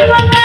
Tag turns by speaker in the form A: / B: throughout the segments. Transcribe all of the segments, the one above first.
A: Thank you.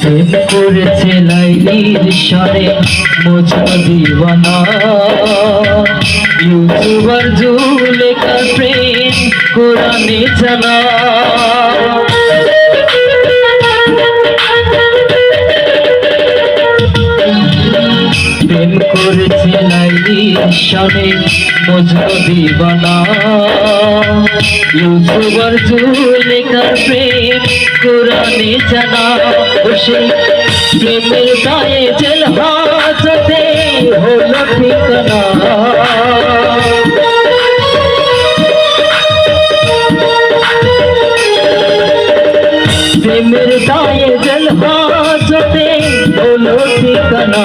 A: প্রেম করেছে ঈশ্বরে মোছা দিবানা ইউটিউবার জুলেখা প্রেম কোরআনে জানা। করেছে লাইলির সরে মোছা দিওয়ানা ইউটিউবার জুলেখা প্রেম কোরআনে জানা, ও সেই প্রেমের গায়ে জেল হাজতে হলো ঠিকানা। প্রেমের গায়ে জেল হাজতে হলো ঠিকানা।